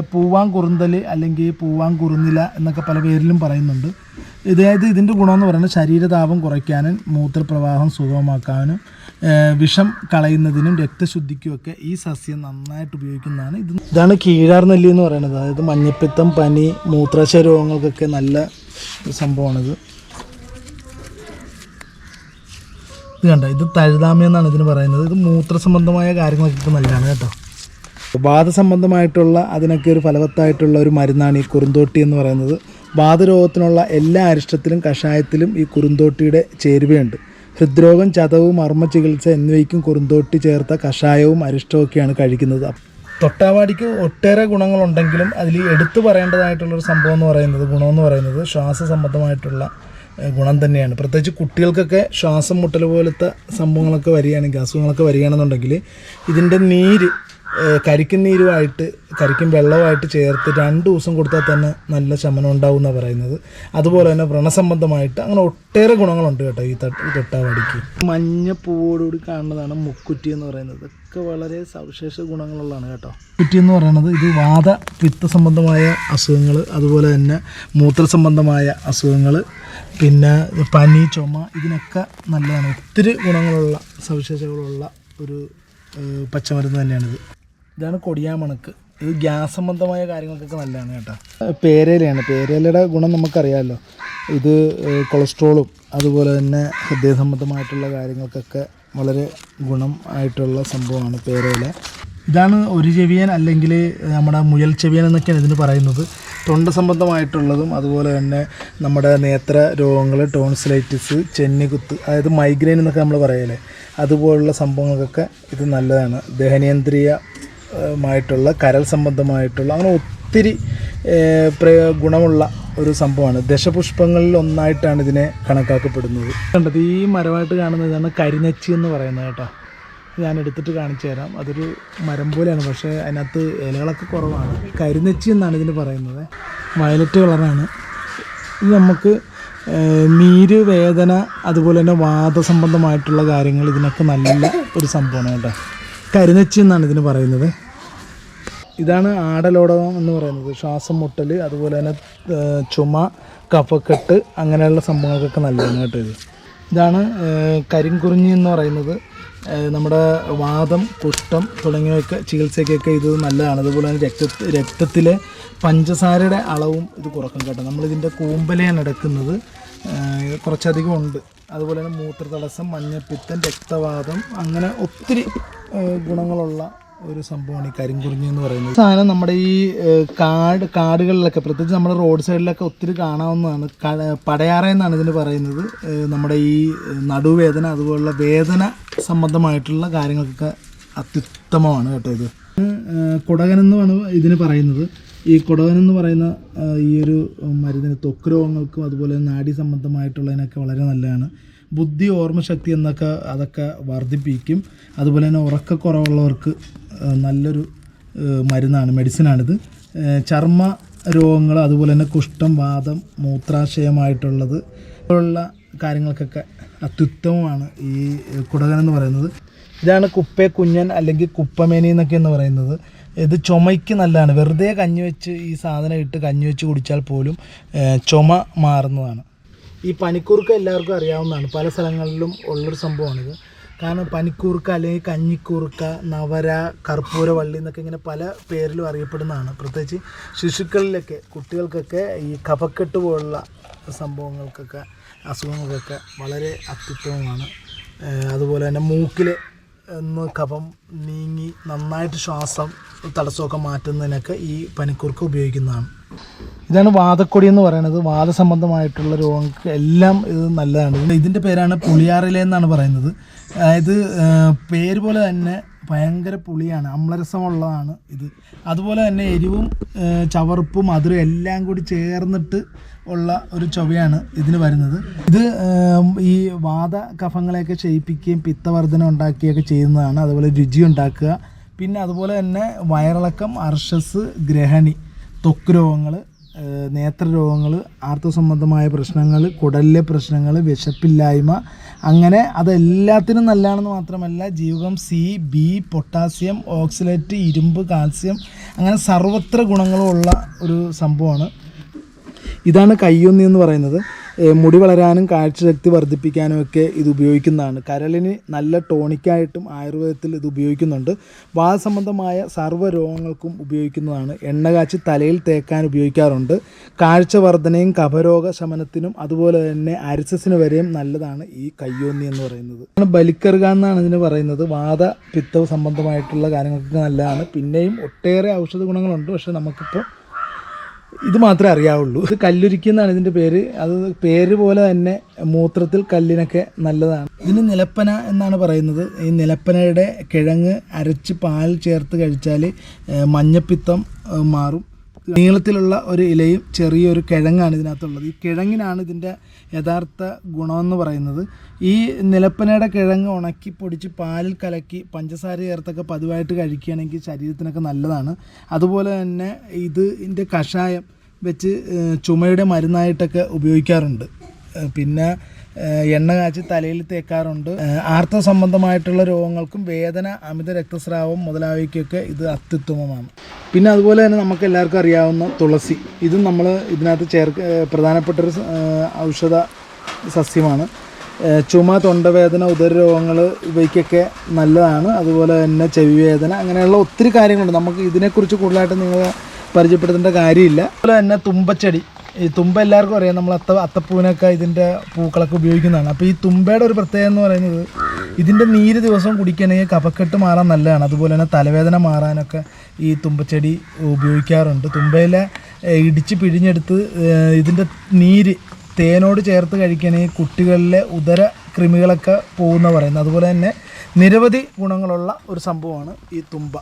പൂവാൻ കുറുന്തൽ അല്ലെങ്കിൽ പൂവാൻ കുറുന്നില എന്നൊക്കെ പല പേരിലും പറയുന്നുണ്ട്. ഇതായത് ഇതിന്റെ ഗുണമെന്ന് പറയുന്നത് ശരീരതാപം കുറയ്ക്കാനും മൂത്രപ്രവാഹം സുഗമമാക്കാനും വിഷം കളയുന്നതിനും രക്തശുദ്ധിക്കുമൊക്കെ ഈ സസ്യം നന്നായിട്ട് ഉപയോഗിക്കുന്നതാണ്. ഇത് ഇതാണ് കീഴാർ നെല്ലി എന്ന് പറയുന്നത്. അതായത് മഞ്ഞപ്പിത്തം പനി മൂത്രാശയ രോഗങ്ങൾക്കൊക്കെ നല്ല സംഭവമാണിത്. ഇത് കണ്ട? ഇത് തഴുതാമ എന്നാണ് ഇതിന് പറയുന്നത്. ഇത് മൂത്രസംബന്ധമായ കാര്യങ്ങൾക്കൊക്കെ നല്ലതാണ് കേട്ടോ. വാദസംബന്ധമായിട്ടുള്ള അതിനൊക്കെ ഒരു ഫലവത്തായിട്ടുള്ള ഒരു മരുന്നാണ് ഈ കുറുന്തോട്ടി എന്ന് പറയുന്നത്. വാതരോഗത്തിനുള്ള എല്ലാ അരിഷ്ടത്തിലും കഷായത്തിലും ഈ കുറുന്തോട്ടിയുടെ ചേരുവയുണ്ട്. ഹൃദ്രോഗം ചതവും മർമ്മ ചികിത്സ എന്നിവയ്ക്കും കുറുന്തോട്ടി ചേർത്ത കഷായവും അരിഷ്ടമൊക്കെയാണ് കഴിക്കുന്നത്. തൊട്ടാവാടിക്ക് ഒട്ടേറെ ഗുണങ്ങളുണ്ടെങ്കിലും അതിൽ എടുത്തു പറയേണ്ടതായിട്ടുള്ളൊരു സംഭവം എന്ന് പറയുന്നത് ഗുണമെന്ന് പറയുന്നത് ശ്വാസ സംബന്ധമായിട്ടുള്ള ഗുണം തന്നെയാണ്. പ്രത്യേകിച്ച് കുട്ടികൾക്കൊക്കെ ശ്വാസം മുട്ടൽ പോലത്തെ സംഭവങ്ങളൊക്കെ വരികയാണെങ്കിൽ അസുഖങ്ങളൊക്കെ വരികയാണെന്നുണ്ടെങ്കിൽ ഇതിന്റെ നീര് ഏഹ്, കരിക്കിൻ നീരുമായിട്ട് കരിക്കും വെള്ളവുമായിട്ട് ചേർത്ത് രണ്ട് ദിവസം കൊടുത്താൽ തന്നെ നല്ല ശമനം ഉണ്ടാവും എന്നാണ് പറയുന്നത്. അതുപോലെ തന്നെ വ്രണസംബന്ധമായിട്ട് അങ്ങനെ ഒട്ടേറെ ഗുണങ്ങളുണ്ട് കേട്ടോ ഈ തട്ട് തൊട്ടാവാടിക്ക്. മഞ്ഞ പൂവോടുകൂടി കാണുന്നതാണ് മുക്കുറ്റി എന്ന് പറയുന്നത്. ഇതൊക്കെ വളരെ സവിശേഷ ഗുണങ്ങളുള്ളതാണ് കേട്ടോ. മുക്കുറ്റി എന്ന് പറയുന്നത് ഇത് വാദ പിത്ത സംബന്ധമായ അസുഖങ്ങൾ അതുപോലെ തന്നെ മൂത്ര സംബന്ധമായ അസുഖങ്ങൾ പിന്നെ പനി ചുമ ഇതിനൊക്കെ നല്ലതാണ്. ഒത്തിരി ഗുണങ്ങളുള്ള സവിശേഷതകളുള്ള ഒരു പച്ചമരുന്ന് തന്നെയാണിത്. ഇതാണ് കൊടിയാമണക്ക്. ഇത് ഗ്യാസ് സംബന്ധമായ കാര്യങ്ങൾക്കൊക്കെ നല്ലതാണ് കേട്ടോ. പേരേലയാണ്. പേരേലയുടെ ഗുണം നമുക്കറിയാമല്ലോ ഇത് കൊളസ്ട്രോളും അതുപോലെ തന്നെ ഹൃദയ സംബന്ധമായിട്ടുള്ള കാര്യങ്ങൾക്കൊക്കെ വളരെ ഗുണം ആയിട്ടുള്ള സംഭവമാണ് പേരേല. ഇതാണ് ഒരു ചെവിയൻ അല്ലെങ്കിൽ നമ്മുടെ മുയൽ ചെവിയൻ എന്നൊക്കെയാണ് ഇതിന് പറയുന്നത്. തൊണ്ട സംബന്ധമായിട്ടുള്ളതും അതുപോലെ തന്നെ നമ്മുടെ നേത്ര രോഗങ്ങൾ ടോൺസിലൈറ്റിസ് ചെന്നികുത്ത് അതായത് മൈഗ്രെയിൻ എന്നൊക്കെ നമ്മൾ പറയല്ലേ. അതുപോലുള്ള സംഭവങ്ങൾക്കൊക്കെ ഇത് നല്ലതാണ്. ദഹനേന്ദ്രിയ മായിട്ടുള്ള കരൽ സംബന്ധമായിട്ടുള്ള അങ്ങനെ ഒത്തിരി ഗുണമുള്ള ഒരു സംഭവമാണ്. ദശപുഷ്പങ്ങളിൽ ഒന്നായിട്ടാണ് ഇതിനെ കണക്കാക്കപ്പെടുന്നത്. കണ്ടത് ഈ മരമായിട്ട് കാണുന്നതാണ് കരിനച്ചി എന്ന് പറയുന്നത് കേട്ടോ. ഞാൻ എടുത്തിട്ട് കാണിച്ചു തരാം. അതൊരു മരം പോലെയാണ് പക്ഷേ അതിനകത്ത് ഇലകളൊക്കെ കുറവാണ്. കരിനച്ചി എന്നാണ് ഇതിന് പറയുന്നത്. വയലറ്റ് കളറാണ്. ഇത് നമുക്ക് നീര് വേദന അതുപോലെ തന്നെ വാദസംബന്ധമായിട്ടുള്ള കാര്യങ്ങൾ ഇതിനൊക്കെ നല്ല ഒരു സംഭവമാണ് കേട്ടോ. കരിനച്ചി എന്നാണ് ഇതിന് പറയുന്നത്. ഇതാണ് ആടലോടകം എന്ന് പറയുന്നത്. ശ്വാസം മുട്ടൽ അതുപോലെ തന്നെ ചുമ കഫക്കെട്ട് അങ്ങനെയുള്ള സംഭവങ്ങൾക്കൊക്കെ നല്ലതാണ് കേട്ടോ ഇത്. ഇതാണ് കരിങ്കുറിഞ്ഞി എന്ന് പറയുന്നത്. നമ്മുടെ വാദം കുഷ്ഠം തുടങ്ങിയവയൊക്കെ ചികിത്സയ്ക്കൊക്കെ ഇത് നല്ലതാണ്. അതുപോലെ തന്നെ രക്ത രക്തത്തിലെ പഞ്ചസാരയുടെ അളവും ഇത് കുറക്കും കേട്ടോ. നമ്മളിതിന്റെ കൂമ്പലയാണ് എടുക്കുന്നത്. കുറച്ചധികം ഉണ്ട്. അതുപോലെ തന്നെ മൂത്രതടസ്സം മഞ്ഞപ്പിത്തം രക്തവാദം അങ്ങനെ ഒത്തിരി ഗുണങ്ങളുള്ള ഒരു സംഭവമാണ് ഈ കരിങ്കുറിഞ്ഞി എന്ന് പറയുന്നത്. സാധനം നമ്മുടെ ഈ കാട് കാടുകളിലൊക്കെ പ്രത്യേകിച്ച് നമ്മുടെ റോഡ് സൈഡിലൊക്കെ ഒത്തിരി കാണാവുന്നതാണ്. പടയാറ എന്നാണ് ഇതിന് പറയുന്നത്. നമ്മുടെ ഈ നടുവേദന അതുപോലുള്ള വേദന സംബന്ധമായിട്ടുള്ള കാര്യങ്ങൾക്കൊക്കെ അത്യുത്തമമാണ് കേട്ടോ ഇത്. കുടകനെന്നുമാണ് ഇതിന് പറയുന്നത്. ഈ കുടകൻ എന്ന് പറയുന്ന ഈ ഒരു മരുന്നിന് ത്വക്ക് രോഗങ്ങൾക്കും അതുപോലെ നാഡി സംബന്ധമായിട്ടുള്ളതിനൊക്കെ വളരെ നല്ലതാണ്. ബുദ്ധി ഓർമ്മശക്തി എന്നൊക്കെ അതൊക്കെ വർദ്ധിപ്പിക്കും. അതുപോലെ തന്നെ ഉറക്കക്കുറവുള്ളവർക്ക് നല്ലൊരു മരുന്നാണ് മെഡിസിനാണിത്. ചർമ്മ രോഗങ്ങൾ അതുപോലെ തന്നെ കുഷ്ഠം വാദം മൂത്രാശയമായിട്ടുള്ളത് ഉള്ള കാര്യങ്ങൾക്കൊക്കെ അത്യുത്തമമാണ് ഈ കുടകൻ എന്ന് പറയുന്നത്. ഇതാണ് കുപ്പേ കുഞ്ഞൻ അല്ലെങ്കിൽ കുപ്പമേനി എന്നൊക്കെ എന്ന് പറയുന്നത്. ഇത് ചുമയ്ക്ക് നല്ലതാണ്. വെറുതെ കഞ്ഞി വെച്ച് ഈ സാധനം ഇട്ട് കഞ്ഞി വെച്ച് കുടിച്ചാൽ പോലും ചുമ മാറുന്നതാണ്. ഈ പനിക്കൂർക്ക എല്ലാവർക്കും അറിയാവുന്നതാണ്. പല സ്ഥലങ്ങളിലും ഉള്ളൊരു സംഭവമാണിത്. കാരണം പനിക്കൂർക്ക അല്ലെങ്കിൽ കഞ്ഞിക്കൂർക്ക നവര കർപ്പൂരവള്ളി എന്നൊക്കെ ഇങ്ങനെ പല പേരിലും അറിയപ്പെടുന്നതാണ്. പ്രത്യേകിച്ച് ശിശുക്കളിലൊക്കെ കുട്ടികൾക്കൊക്കെ ഈ കഫക്കെട്ട് പോലുള്ള സംഭവങ്ങൾക്കൊക്കെ അസുഖങ്ങൾക്കൊക്കെ വളരെ അത്യുത്തമമാണ്. അതുപോലെ തന്നെ മൂക്കിൽ ഒന്ന് കഫം നീങ്ങി നന്നായിട്ട് ശ്വാസം തടസ്സമൊക്കെ മാറ്റുന്നതിനൊക്കെ ഈ പനിക്കൂർക്ക ഉപയോഗിക്കുന്നതാണ്. ഇതാണ് വാതക്കൊടി എന്ന് പറയുന്നത്. വാദസംബന്ധമായിട്ടുള്ള രോഗങ്ങൾക്ക് എല്ലാം ഇത് നല്ലതാണ്. ഇതിന്റെ പേരാണ് പുളിയാറില എന്നാണ് പറയുന്നത്. അതായത് പേര് പോലെ തന്നെ ഭയങ്കര പുളിയാണ്. അമ്ലരസമുള്ളതാണ് ഇത്. അതുപോലെ തന്നെ എരിവും ചവർപ്പും മധുരം എല്ലാം കൂടി ചേർന്നിട്ട് ഉള്ള ഒരു ചൊവയാണ് ഇതിന് വരുന്നത്. ഇത് ഈ വാദ കഫങ്ങളെയൊക്കെ ക്ഷയിപ്പിക്കുകയും പിത്തവർദ്ധന ഉണ്ടാക്കുകയൊക്കെ ചെയ്യുന്നതാണ്. അതുപോലെ രുചി ഉണ്ടാക്കുക. പിന്നെ അതുപോലെ തന്നെ വയറിളക്കം അർഷസ് ഗ്രഹണി ത്വക്ക് രോഗങ്ങൾ നേത്ര രോഗങ്ങൾ ആർത്തു സംബന്ധമായ പ്രശ്നങ്ങൾ കുടലിലെ പ്രശ്നങ്ങൾ വിശപ്പില്ലായ്മ അങ്ങനെ അതെല്ലാത്തിനും നല്ലതാണെന്ന് മാത്രമല്ല ജീവകം സി ബി പൊട്ടാസ്യം ഓക്സിലേറ്റ് ഇരുമ്പ് കാൽസ്യം അങ്ങനെ സർവത്ര ഗുണങ്ങളുള്ള ഒരു സംഭവമാണ്. ഇതാണ് കയ്യൊന്നി എന്ന് പറയുന്നത്. മുടി വളരാനും കാഴ്ചശക്തി വർദ്ധിപ്പിക്കാനും ഒക്കെ ഇത് ഉപയോഗിക്കുന്നതാണ്. കരളിന് നല്ല ടോണിക്കായിട്ടും ആയുർവേദത്തിൽ ഇത് ഉപയോഗിക്കുന്നുണ്ട്. വാദസംബന്ധമായ സർവ രോഗങ്ങൾക്കും ഉപയോഗിക്കുന്നതാണ്. എണ്ണ കാച്ചി തലയിൽ തേക്കാൻ ഉപയോഗിക്കാറുണ്ട്. കാഴ്ച വർധനയും കഫരോഗ ശമനത്തിനും അതുപോലെ തന്നെ അരിസസിന് വരെയും നല്ലതാണ് ഈ കയ്യോന്നി എന്ന് പറയുന്നത്. ബലിക്കറുക എന്നാണ് ഇതിന് പറയുന്നത്. വാദ പിത്തവ് സംബന്ധമായിട്ടുള്ള കാര്യങ്ങൾക്ക് നല്ലതാണ്. പിന്നെയും ഒട്ടേറെ ഔഷധ ഗുണങ്ങളുണ്ട്. പക്ഷെ നമുക്കിപ്പോൾ ഇത് മാത്രമേ അറിയാവുള്ളൂ. ഇത് കല്ലുരുക്കി എന്നാണ് ഇതിന്റെ പേര്. അത് പേര് പോലെ തന്നെ മൂത്രത്തിൽ കല്ലിനൊക്കെ നല്ലതാണ്. ഇതിന് നിലപ്പന എന്നാണ് പറയുന്നത്. ഈ നിലപ്പനയുടെ കിഴങ്ങ് അരച്ച് പാൽ ചേർത്ത് കഴിച്ചാൽ മഞ്ഞപ്പിത്തം മാറും. നീളത്തിലുള്ള ഒരു ഇലയും ചെറിയൊരു കിഴങ്ങാണ് ഇതിനകത്തുള്ളത്. ഈ കിഴങ്ങിനാണ് ഇതിന്റെ യഥാർത്ഥ ഗുണമെന്ന് പറയുന്നത്. ഈ നിലപ്പനയുടെ കിഴങ്ങ് ഉണക്കി പൊടിച്ച് പാലിൽ കലക്കി പഞ്ചസാര ചേർത്തൊക്കെ പതിവായിട്ട് കഴിക്കുകയാണെങ്കിൽ ശരീരത്തിനൊക്കെ നല്ലതാണ്. അതുപോലെ തന്നെ ഇത് ഇതിന്റെ കഷായം വെച്ച് ചുമയുടെ മരുന്നായിട്ടൊക്കെ ഉപയോഗിക്കാറുണ്ട്. പിന്നെ എണ്ണ കാച്ചി തലയിൽ തേക്കാറുണ്ട്. ആർത്തവ സംബന്ധമായിട്ടുള്ള രോഗങ്ങൾക്കും വേദന അമിത രക്തസ്രാവം മുതലായവയ്ക്കൊക്കെ ഇത് അത്യുത്തമമാണ്. പിന്നെ അതുപോലെ തന്നെ നമുക്ക് എല്ലാവർക്കും അറിയാവുന്ന തുളസി. ഇതും നമ്മൾ ഇതിനകത്ത് ഏഹ്, പ്രധാനപ്പെട്ടൊരു ഔഷധ സസ്യമാണ്. ചുമ തൊണ്ടവേദന ഉദരരോഗങ്ങൾ ഇവയ്ക്കൊക്കെ നല്ലതാണ്. അതുപോലെ തന്നെ ചെവി വേദന അങ്ങനെയുള്ള ഒത്തിരി കാര്യങ്ങളുണ്ട്. നമുക്ക് ഇതിനെക്കുറിച്ച് കൂടുതലായിട്ട് നിങ്ങൾ പരിചയപ്പെടുത്തേണ്ട കാര്യമില്ല. അതുപോലെ തന്നെ തുമ്പച്ചെടി. ഈ തുമ്പ എല്ലാവർക്കും അറിയാം. നമ്മൾ അത്ത അത്തപ്പൂവിനൊക്കെ ഇതിന്റെ പൂക്കളൊക്കെ ഉപയോഗിക്കുന്നതാണ്. അപ്പോൾ ഈ തുമ്പയുടെ ഒരു പ്രത്യേകത എന്ന് പറയുന്നത് ഇതിന്റെ നീര് ദിവസം കുടിക്കണമെങ്കിൽ കഫക്കെട്ട് മാറാൻ നല്ലതാണ്. അതുപോലെ തന്നെ തലവേദന മാറാനൊക്കെ ഈ തുമ്പച്ചെടി ഉപയോഗിക്കാറുണ്ട്. തുമ്പയിലെ ഇടിച്ച് പിഴിഞ്ഞെടുത്ത് ഇതിന്റെ നീര് തേനോട് ചേർത്ത് കഴിക്കണമെങ്കിൽ കുട്ടികളിലെ ഉദര കൃമികളൊക്കെ പോകുന്ന പറയുന്നത്. അതുപോലെ തന്നെ നിരവധി ഗുണങ്ങളുള്ള ഒരു സംഭവമാണ് ഈ തുമ്പ.